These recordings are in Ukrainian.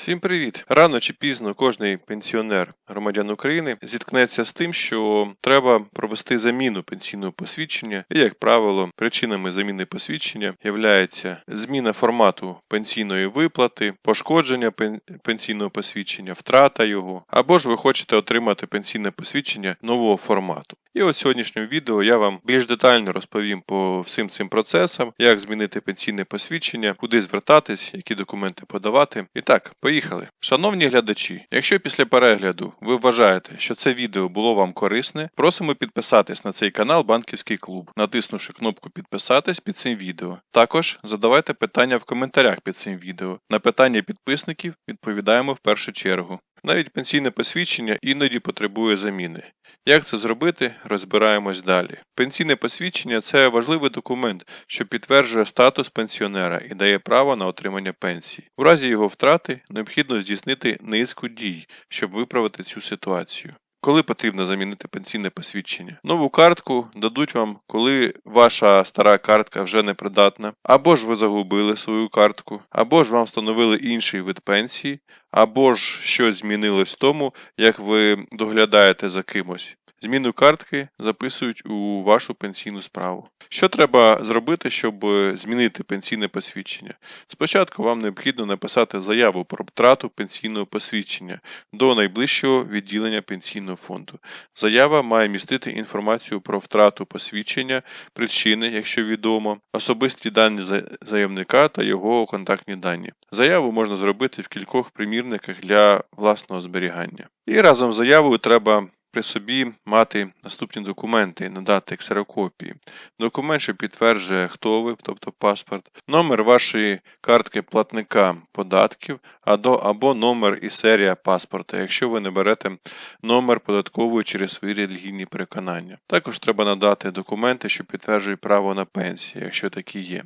Всім привіт! Рано чи пізно кожний пенсіонер громадян України зіткнеться з тим, що треба провести заміну пенсійного посвідчення, і, як правило, причинами заміни посвідчення являється зміна формату пенсійної виплати, пошкодження пен- пенсійного посвідчення, втрата його, або ж ви хочете отримати пенсійне посвідчення нового формату. І от в сьогоднішньому відео я вам більш детально розповім по всім цим процесам, як змінити пенсійне посвідчення, куди звертатись, які документи подавати. І так, поїхали. Шановні глядачі, якщо після перегляду ви вважаєте, що це відео було вам корисне, просимо підписатись на цей канал Банківський клуб, натиснувши кнопку підписатись під цим відео. Також задавайте питання в коментарях під цим відео. На питання підписників відповідаємо в першу чергу. Навіть пенсійне посвідчення іноді потребує заміни. Як це зробити, розбираємось далі. Пенсійне посвідчення це важливий документ, що підтверджує статус пенсіонера і дає право на отримання пенсії. У разі його втрати необхідно здійснити низку дій, щоб виправити цю ситуацію. Коли потрібно замінити пенсійне посвідчення? Нову картку дадуть вам, коли ваша стара картка вже непридатна, або ж ви загубили свою картку, або ж вам встановили інший вид пенсії, або ж щось змінилось в тому, як ви доглядаєте за кимось. Зміну картки записують у вашу пенсійну справу. Що треба зробити, щоб змінити пенсійне посвідчення? Спочатку вам необхідно написати заяву про втрату пенсійного посвідчення до найближчого відділення пенсійного фонду. Заява має містити інформацію про втрату посвідчення, причини, якщо відомо, особисті дані заявника та його контактні дані. Заяву можна зробити в кількох примірниках для власного зберігання. І разом з заявою треба при собі мати наступні документи, надати ксерокопії. Документ, що підтверджує, хто ви, тобто паспорт, номер вашої картки платника податків або, номер і серія паспорта, якщо ви не берете номер податкової через свої релігійні переконання. Також треба надати документи, що підтверджують право на пенсію, якщо такі є.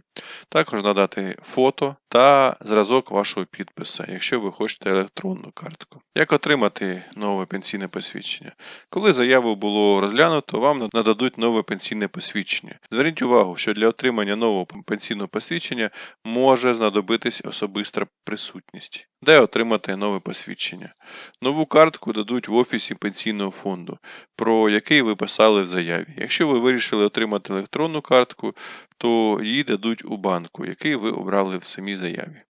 Також надати фото та зразок вашого підписа, якщо ви хочете електронну картку. Як отримати нове пенсійне посвідчення? Коли заяву було розглянуто, вам нададуть нове пенсійне посвідчення. Зверніть увагу, що для отримання нового пенсійного посвідчення може знадобитись особиста присутність. Де отримати нове посвідчення? Нову картку дадуть в офісі пенсійного фонду, про який ви писали в заяві. Якщо ви вирішили отримати електронну картку, то її дадуть у банку, який ви обрали в самій заяві.